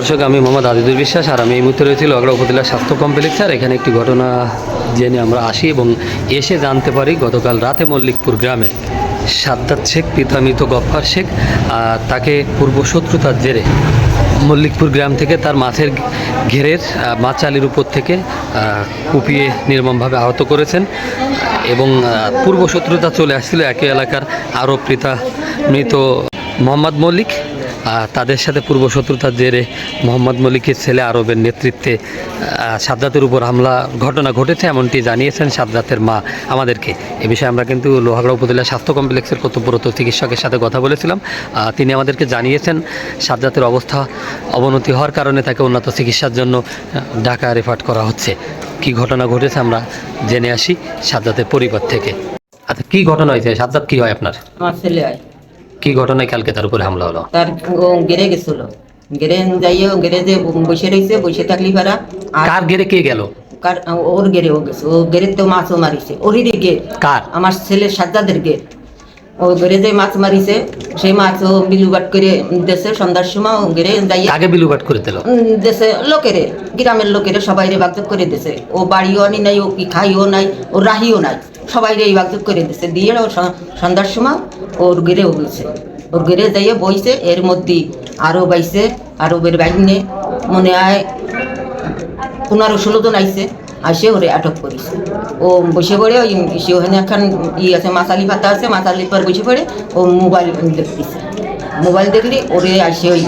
দর্শক, আমি মোহাম্মদ আদিদুল বিশ্বাস আর আমি এই মুহূর্তে রয়েছি লগড়া উপজেলা স্বাস্থ্য কমপ্লেক্স। আর এখানে একটি ঘটনা জেনে আমরা আসি এবং এসে জানতে পারি, গতকাল রাতে মল্লিকপুর গ্রামের সাদ্দাত শেখ পিতা মৃত গফ্ফার শেখ তাকে পূর্ব শত্রুতার জেরে মল্লিকপুর গ্রাম থেকে তার মাছের ঘেরের মাছালির উপর থেকে কুপিয়ে নির্মমভাবে আহত করেছেন এবং পূর্ব শত্রুতা চলে আসছিল একই এলাকার আরও পিতা মৃত মোহাম্মদ মল্লিক। তাদের সাথে পূর্ব শত্রুতার জেরে মোহাম্মদ মল্লিকের ছেলে আরবের নেতৃত্বে সাদ্দাতের উপর হামলা, ঘটনা ঘটেছে এমনটি জানিয়েছেন সাদ্দাতের মা আমাদেরকে। এ বিষয়ে আমরা কিন্তু লোহাগড়া উপজেলা স্বাস্থ্য কমপ্লেক্সের কর্তব্যরত চিকিৎসকের সাথে কথা বলেছিলাম। তিনি আমাদেরকে জানিয়েছেন সাদ্দাতের অবস্থা অবনতি হওয়ার কারণে তাকে উন্নত চিকিৎসার জন্য ঢাকা রেফার করা হচ্ছে। কি ঘটনা ঘটেছে আমরা জেনে আসি সাদ্দাতের পরিবার থেকে। আচ্ছা কি ঘটনা হয়েছে? সাদ্দাত কি হয় আপনার? আমার ছেলে হয়। কি ঘটনায় কালকে তার উপরে হামলা হলো? তার ও গেড়ে গেছিল। গেড়ে যাইয়ে গেড়ে যে বসে রয়েছে বসে থাকলি পারা। আর কার গেরে কে গেল? কার ওর গেড়ে ও গেছে। ও গেড়ে তো মাছও মারিছে। ওরই গেট। কার? আমার ছেলের সাজ্জাদের গেট। ও গেড়ে যে মাছ মারিছে সেই মাছ ও বিলুবাট করে দেশে সন্ধ্যার সময় ও গেড়ে যাইয়ে আগে বিলুবাট করে দিল? দেশে লোকেরে। গ্রামের লোকেরে সবাই রে করে দিছে ও বাড়িও আনি নাই ও কি খাইও নাই ও রাহিও নাই। সবাই এই বাগজুক করে দিছে। দিয়ে ও সন্ধ্যার সময় ওর গেড়ে গেছে ওর গেড়ে যাইয়ে বইছে, এর মধ্যে আরও বাইছে আরও বের বাইনে মনে হয় পনেরো ষোলো জন আইছে আসে ওরে আটক করিছে। ও বসে পড়ে ওই সে ওখানে এখন ই আছে মাসালি পাতা আছে মাসালি পর বসে পড়ে ও মোবাইল দেখতেছে। মোবাইল দেখলি ওরে আসে ওই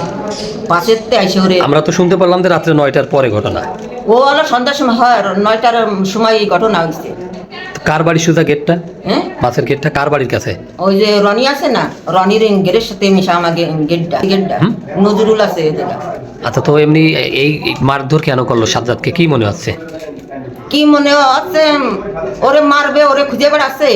পাশেরতে আসে ওরে। আমরা তো শুনতে পারলাম যে রাত্রে নয়টার পরে ঘটনা। ও হলো সন্ধ্যার সময় হয় নয়টার সময় এই ঘটনা হয়েছে কার বাড়ি সুজা গেটটা? হ্যাঁ? মাছের গেটটা কার বাড়ির কাছে? ওই যে রনি আছে না রনির গেটের সাথে মিশা আমাকে গেটটা গেটটা? নজরুল আছে আচ্ছা তো এমনি এই মারধর কেন করল সাজ্জাদকে? কি মনে হচ্ছে? কি মনে হচ্ছে ওরে মারবে ওরে খুঁজে বেড়াচ্ছে।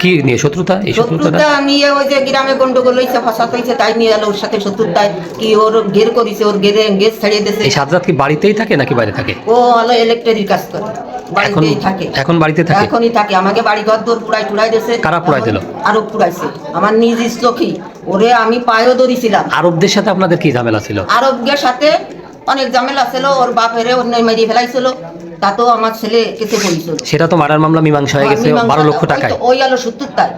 কি নিয়ে শত্রুতা? এই শত্রুতা নিয়ে ওই যে গ্রামে গন্ডগোল হয়েছে ফসাদ হয়েছে তাই নিয়ে এলো ওর সাথে শত্রুতায়। কি ওর গের করেছে ওর গেরে গেস ছাড়িয়ে দিয়েছে। এই সাজ্জাদ কি বাড়িতেই থাকে নাকি বাইরে থাকে? ও হলো ইলেকট্রিক কাজ করে। এখন বাড়িতেই থাকে। এখন বাড়িতে থাকে? এখনই থাকে। আমাকে বাড়ি ঘর দোর পুরাই টুরাই দিয়েছে। কারা পুড়াই দিলো? আরও পুরাইছে আমার নিজ চোখি ওরে আমি পায়েও ধরেছিলাম। আরবদের সাথে আপনাদের কি ঝামেলা ছিল? আরবদের সাথে অনেক ঝামেলা ছিল। ওর বাপেরে অন্য মেরিয়ে ফেলাইছিল। তাতেও আমার ছেলে কেসে পড়েছিল। সেটা তো মার্ডার মামলা মীমাংসা হয়ে গেছে বারো লক্ষ টাকায়। ওই আলো সত্তরটায়।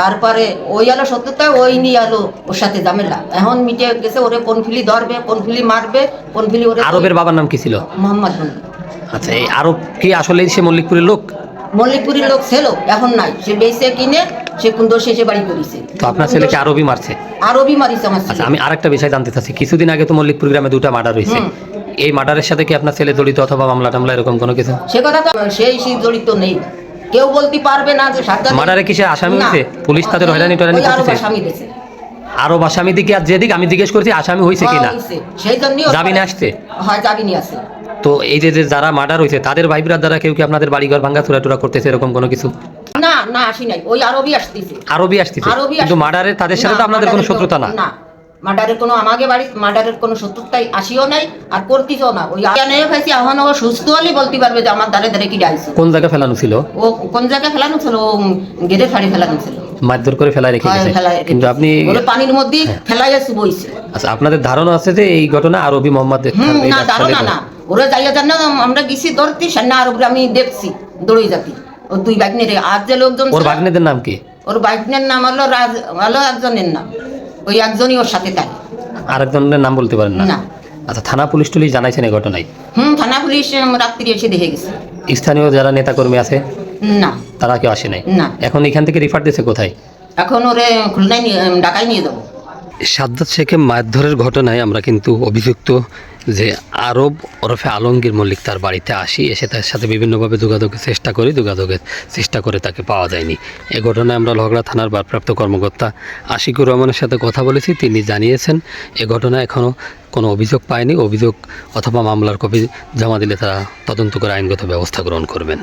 তারপরে ওই আলো সত্তরটায় ওই নিয়ে আলো ওর সাথে ঝামেলা। এখন মিটে গেছে ওরে কোন ফিলি ধরবে কোন ফিলি মারবে কোন ফিলি ওরে আরবের বাবার নাম কি ছিল? মোহাম্মদ মল্লিক আচ্ছা এই আরব কি আসলে সে মল্লিকপুরের লোক? মল্লিকপুরের লোক ছিল এখন নাই। সে বেঁচে কিনে সে কুন্দর শেষে বাড়ি করেছে। তো আপনার ছেলেকে আরবি মারছে? আরবি মারিছে আমার আচ্ছা আমি আরেকটা বিষয় জানতে চাচ্ছি। কিছুদিন আগে তো মল্লিকপুর গ্রামে দুটা মার্ডার হয়েছে। এই মার্ডারের সাথে কি আপনার ছেলে জড়িত অথবা মামলা টামলা এরকম কোনো কিছু? সে কথা তো সেই সেই জড়িত নেই। কেউ বলতে পারবে না যে সাজ্জাদ মার্ডারে কি সে আসামি। হয়েছে? পুলিশ তাদের হয়রানি টয়রানি করতেছে? আসামি দিছে আরও আসামি দিকে আর যেদিক আমি জিজ্ঞেস করছি আসামি হয়েছে কিনা। সেই জন্যই জামিনে আসছে হয় জামিনে আছে তো এই যে যে যারা মার্ডার হয়েছে তাদের ভাই দ্বারা কেউ কি আপনাদের বাড়িঘর ভাঙ্গা চুরা টুরা করতেছে এরকম কোনো কিছু? না না আসি নাই। ওই আরবি আসতেছে। আরবি আসতেছে। আরবি কিন্তু। মার্ডারের তাদের সাথে তো আপনাদের কোনো শত্রুতা না। না। মার্ডারের কোনো আমাকে বাড়ি মার্ডারের কোনো শত্রুতাই আসিও নাই আর করতিসও না। ওই জানে ফেসি এখন ও সুস্থ হলে বলতে পারবে যে আমার দ্বারে দ্বারে কি আইছে। কোন জায়গায় ফেলানো ছিল? ও কোন জায়গায় ফেলানো ছিল? ও গেড়ে ফাড়ি ফেলানো ছিল। মারধর করে ফেলায় রেখে গেছে। কিন্তু আপনি পানির মধ্যে ফেলাই আছে বইছে আচ্ছা আপনাদের ধারণা আছে যে এই ঘটনা আরবি মোহাম্মদ হুম না দাঁড়ো না। ওরা যাইয়া জান আমরা গেছি ধরতি সান্না আর ওগুলো আমি দেখছি দৌড়ে যাতি ও দুই বাইকনে রে আর যে লোকজন ওর ভাগ্নেদের নাম কি? ওর বাইকনের নাম হলো রাজ হলো একজনের নাম। ওই একজনই ওর সাথে থাকে। আরেকজনের নাম বলতে পারেন না? না। আচ্ছা থানা পুলিশ টুলিশ জানাইছেন এই ঘটনায়? হুম থানা পুলিশ রাত্রি এসে দেখে গেছে। স্থানীয় যারা নেতাকর্মী আছে না। তারা কেউ আসে নাই? না। এখন এখান থেকে রিফার দিয়েছে কোথায়? এখন ওরে খুলনায় নিয়ে ঢাকায় নিয়ে যাব। সাদ্দাত শেখে মারধরের ঘটনায় আমরা কিন্তু অভিযুক্ত যে আরব ওরফে আলমগীর মল্লিক তার বাড়িতে আসি, এসে তার সাথে বিভিন্নভাবে যোগাযোগের চেষ্টা করি, যোগাযোগের চেষ্টা করে তাকে পাওয়া যায়নি। এ ঘটনায় আমরা লহগড়া থানার ভারপ্রাপ্ত কর্মকর্তা আশিকুর রহমানের সাথে কথা বলেছি, তিনি জানিয়েছেন এ ঘটনা এখনও কোনো অভিযোগ পায়নি, অভিযোগ অথবা মামলার কপি জমা দিলে তারা তদন্ত করে আইনগত ব্যবস্থা গ্রহণ করবেন।